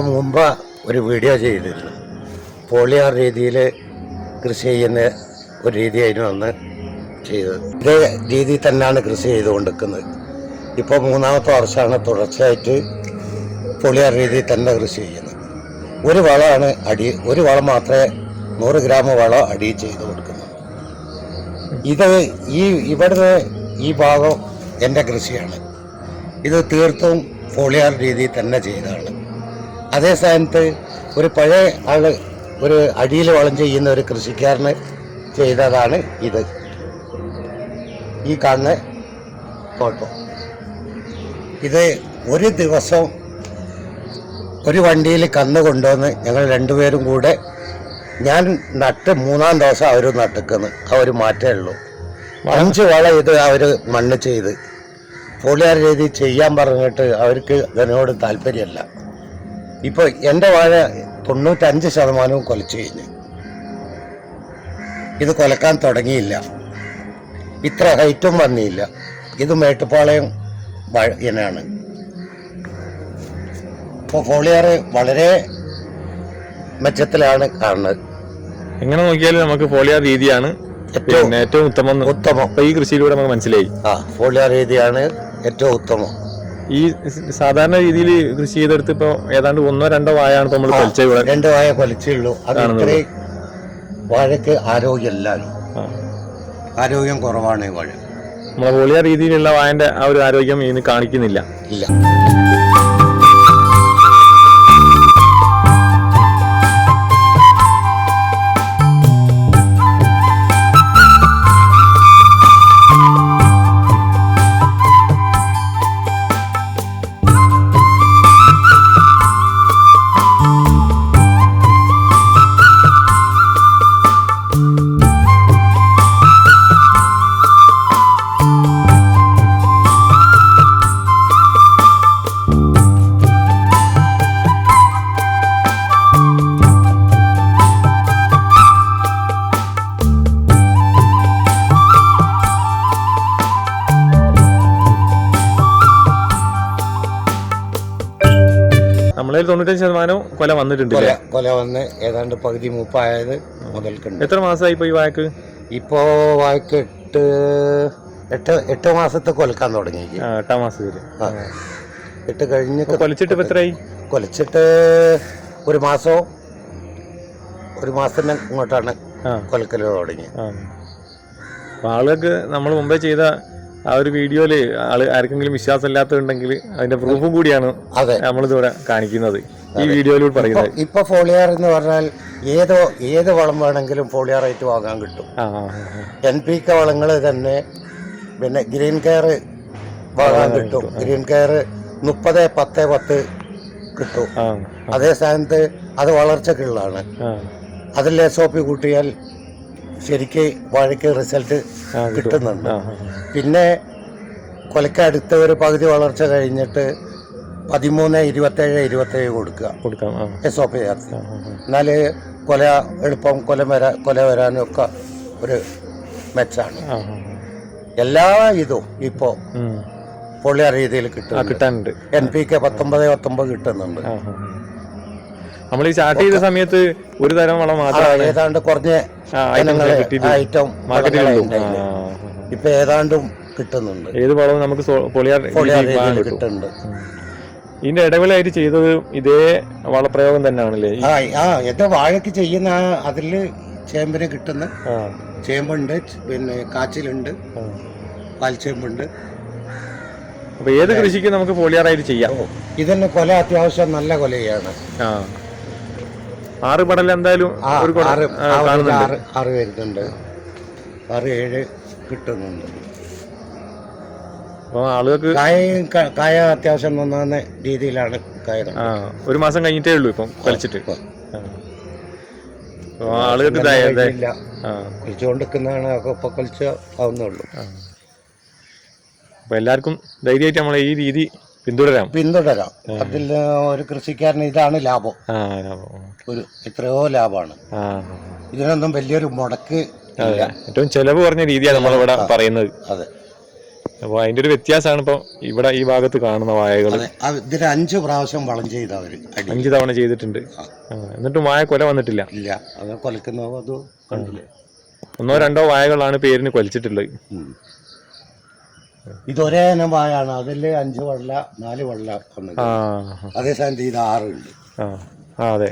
വർഷം മുമ്പ് ഒരു വീഡിയോ ചെയ്തിരുന്നു. പോളിയാർ രീതിയിൽ കൃഷി ചെയ്യുന്ന ഒരു രീതിയായിരുന്നു അന്ന് ചെയ്തത്. ഇതേ രീതിയിൽ തന്നെയാണ് കൃഷി ചെയ്തുകൊണ്ടിരിക്കുന്നത്. ഇപ്പോൾ മൂന്നാമത്തെ വർഷമാണ് തുടർച്ചയായിട്ട് പൊളിയാർ രീതിയിൽ തന്നെ കൃഷി ചെയ്യുന്നത്. ഒരു വളമാണ് അടി ഒരു വളം മാത്രമേ നൂറ് ഗ്രാം വളം അടി ചെയ്ത് കൊടുക്കുന്നത് ഇത് ഈ ഇവിടുന്ന് ഈ ഭാഗം എന്റെ കൃഷിയാണ്. ഇത് തീർത്തും ഫോളിയാർ രീതിയിൽ തന്നെ ചെയ്തതാണ്. അതേ സ്ഥാനത്ത് ഒരു പഴയ ആൾ ഒരു അടിയിൽ വളം ചെയ്യുന്ന ഒരു കൃഷിക്കാരന് ചെയ്തതാണ് ഇത്. ഈ കാണുന്ന ഫോട്ടോ. ഇത് ഒരു ദിവസം ഒരു വണ്ടിയിൽ കന്ന് കൊണ്ടുവന്ന് ഞങ്ങൾ രണ്ടുപേരും കൂടെ ഞാൻ നട്ട് മൂന്നാം ദിവസം അവർ നട്ടുക്കുന്നു അവർ മാറ്റേ ഉള്ളൂ. അഞ്ച് വള ഇത് അവർ മണ്ണ് ചെയ്ത്. പോളിയാർ രീതി ചെയ്യാൻ പറഞ്ഞിട്ട് അവർക്ക് അതിനോട് താല്പര്യമല്ല. ഇപ്പോൾ എന്റെ വാഴ തൊണ്ണൂറ്റഞ്ച് ശതമാനവും കൊലച്ചു കഴിഞ്ഞു. ഇത് കൊലക്കാൻ തുടങ്ങിയില്ല. ഇത്ര ഹൈറ്റും വന്നില്ല. ഇത് മേട്ടുപ്പാളയം വാഴ ഇനാണ് ഇപ്പോൾ ഫോളിയാറ് വളരെ മെച്ചത്തിലാണ് കാണുന്നത്. എങ്ങനെ നോക്കിയാലും നമുക്ക് പോളിയാർ രീതിയാണ് ഏറ്റവും ഉത്തമം ഉത്തമം. ഈ കൃഷിയിലൂടെ നമുക്ക് മനസ്സിലായി. ആ ഫോളിയാർ രീതിയാണ് ഏറ്റവും ഉത്തമം. ഈ സാധാരണ രീതിയിൽ കൃഷി ചെയ്തെടുത്ത് ഇപ്പൊ ഏതാണ്ട് ഒന്നോ രണ്ടോ വായാണ് ഇപ്പോൾ നമ്മൾ കൊലിച്ച രണ്ടോ രണ്ട് വായ കൊലച്ചുള്ളൂ അത്. ഇത്രയും വാഴയ്ക്ക് ആരോഗ്യമല്ല. ആരോഗ്യം കുറവാണ് ഈ വാഴ. നമ്മളെ പോളിയ രീതിയിലുള്ള വായന്റെ ആ ഒരു ആരോഗ്യം ഇന്ന് കാണിക്കുന്നില്ല. ഇല്ല. നമ്മളതിൽ തൊണ്ണൂറ്റഞ്ച് ശതമാനവും കൊല വന്നിട്ടുണ്ട് കൊല കൊല വന്ന് ഏതാണ്ട് പകുതി മൂപ്പായത് മുതൽക്കുണ്ട്. എത്ര മാസമായി ഇപ്പോൾ ഈ വായക്ക് ഇപ്പോ വായ്ക്ക് എട്ട് എട്ട് എട്ട് മാസത്തെ കൊലക്കാൻ തുടങ്ങി. ആ, എട്ടാം മാസത്തിൽ ആ. എട്ട് കഴിഞ്ഞ് കൊലച്ചിട്ട് കൊലിച്ചിട്ട് ഇപ്പൊ എത്രയായി കൊലച്ചിട്ട് ഒരു മാസോ ഒരു മാസത്തിന് ഇങ്ങോട്ടാണ് ആ. കൊലക്കൽ തുടങ്ങി. ആ. അപ്പൊ ആളുകൾക്ക് നമ്മൾ മുമ്പേ ചെയ്ത ആ ഒരു വീഡിയോയിൽ ആൾ ആർക്കെങ്കിലും വിശ്വാസം ഇല്ലാത്തതുണ്ടെങ്കിൽ അതിന്റെ പ്രൂഫും കൂടിയാണ് അതെ. നമ്മളിതിവിടെ കാണിക്കുന്നത്. ഈ വീഡിയോയിലൂടെ പറയുന്നത്. ഇപ്പൊ ഫോളിയാർ എന്ന് പറഞ്ഞാൽ ഏതോ ഏത് വളം വേണമെങ്കിലും ഫോളിയാർ ആയിട്ട് വാങ്ങാൻ കിട്ടും. ആ. എൻ പി കെ വളങ്ങൾ തന്നെ പിന്നെ ഗ്രീൻ കെയർ വാങ്ങാൻ കിട്ടും. ഗ്രീൻ കെയർ മുപ്പത് പത്ത് പത്ത് കിട്ടും. ആ അതേ സ്ഥാനത്ത് അത് വളർച്ചക്കുള്ളതാണ് ആ. അതിൽ എസ് ഒ പി കൂട്ടിയാൽ ശരിക്ക് വാഴയ്ക്ക് റിസൾട്ട് കിട്ടുന്നുണ്ട്. പിന്നെ കൊലക്ക അടുത്ത ഒരു പകുതി വളർച്ച കഴിഞ്ഞിട്ട് പതിമൂന്ന് ഇരുപത്തേഴ് ഇരുപത്തേഴ് കൊടുക്കുക. കൊടുക്കാം എസ് ഒ പി ചേർത്ത് ആ, ആ, ആ. എന്നാൽ കൊല എളുപ്പം കൊല വരാ കൊല വരാനും ഒക്കെ ഒരു മെച്ചാണ്. എല്ലാ ഇതും ഇപ്പോൾ. പൊള്ളിയ രീതിയിൽ കിട്ടുന്നുണ്ട്. കിട്ടും കിട്ടാനുണ്ട്. എൻ പി കെ പത്തൊമ്പത് പത്തൊമ്പത് കിട്ടുന്നുണ്ട്. നമ്മൾ ഈ സ്റ്റാർട്ട് ചെയ്ത സമയത്ത് ഒരു തരം വളം മാത്രമാണ് ഏതാണ്ട് കുറഞ്ഞ ഐറ്റം. ഇപ്പൊ ഏതാണ്ടും കിട്ടുന്നുണ്ട്. ഏത് വളവും നമുക്ക് കിട്ടുന്നുണ്ട്. ഇതിന്റെ ഇടവേളയായിട്ട് ചെയ്തത് ഇതേ വളപ്രയോഗം തന്നെയാണല്ലേ? ആ എന്റെ വാഴക്ക് ചെയ്യുന്ന അതിൽ ചേമ്പിന് കിട്ടുന്ന ചേമ്പുണ്ട് പിന്നെ കാച്ചിലുണ്ട്. പാൽച്ചേമ്പുണ്ട് അപ്പൊ ഏത് കൃഷിക്ക് നമുക്ക് പോളിയാറായിട്ട് ചെയ്യാം. ഇതന്നെ ഇതിന് കൊല അത്യാവശ്യം നല്ല കൊലയാണ്. ആ. ആറ് പടൽ എന്തായാലും ഒരു കുട- ആറ് ആ, കാണുന്നുണ്ട്. ആറ് ആറ് വരുന്നുണ്ട്. ആറ് ഏഴ് കിട്ടുന്നുണ്ട്. അപ്പൊ ആളുകൾക്ക് കായ ക- കായ അത്യാവശ്യം നന്നാകുന്ന രീതിയിലാണ് കായ ആ ഒരു മാസം കഴിഞ്ഞിട്ടേ ഉള്ളൂ ഇപ്പം കളിച്ചിട്ട്. ആ. അപ്പൊ ആളുകൾക്ക് ഇതായ- ഇതായ- ഇല്ല ആ. കുളിച്ചുകൊണ്ടിരിക്കുന്നതാണ് ഇപ്പൊ കുളിച്ച് ആവുന്നുള്ളൂ ആ. അപ്പൊ എല്ലാവർക്കും ധൈര്യമായിട്ട് നമ്മളെ ഈ രീതി പിന്തുടരാം. പിന്തുടരാം. അതിൽ ഒരു കൃഷിക്കാരന് ഇതാണ് ലാഭം. ഒരു എത്രയോ ലാഭമാണ്. ഇതിനൊന്നും വലിയൊരു മുടക്ക് ഏറ്റവും ചെലവ് കുറഞ്ഞ രീതിയാണ് നമ്മളിവിടെ പറയുന്നത്. അതെ. അപ്പോൾ അതിന്റെ ഒരു വ്യത്യാസമാണ് ഇപ്പോൾ ഇവിടെ ഈ ഭാഗത്ത് കാണുന്ന വായകൾ. ഇതിന് അഞ്ച് പ്രാവശ്യം വളം ചെയ്ത അവർ അഞ്ച് തവണ ചെയ്തിട്ടുണ്ട്. എന്നിട്ടും വായ കൊല വന്നിട്ടില്ല. ഇല്ല. അത് കൊലക്കുന്നോ അതോ കണ്ടില്ല? ഒന്നോ രണ്ടോ വായകളാണ് പേരിന് കൊലിച്ചിട്ടുള്ളത്. ഉം. ഇതൊരേ ഇനം വായാണ് അതിൽ അഞ്ച് വെള്ള നാല് വള്ള അതേ സ്ഥാനത്ത് ഇത് ആറുണ്ട് ആ അതെ.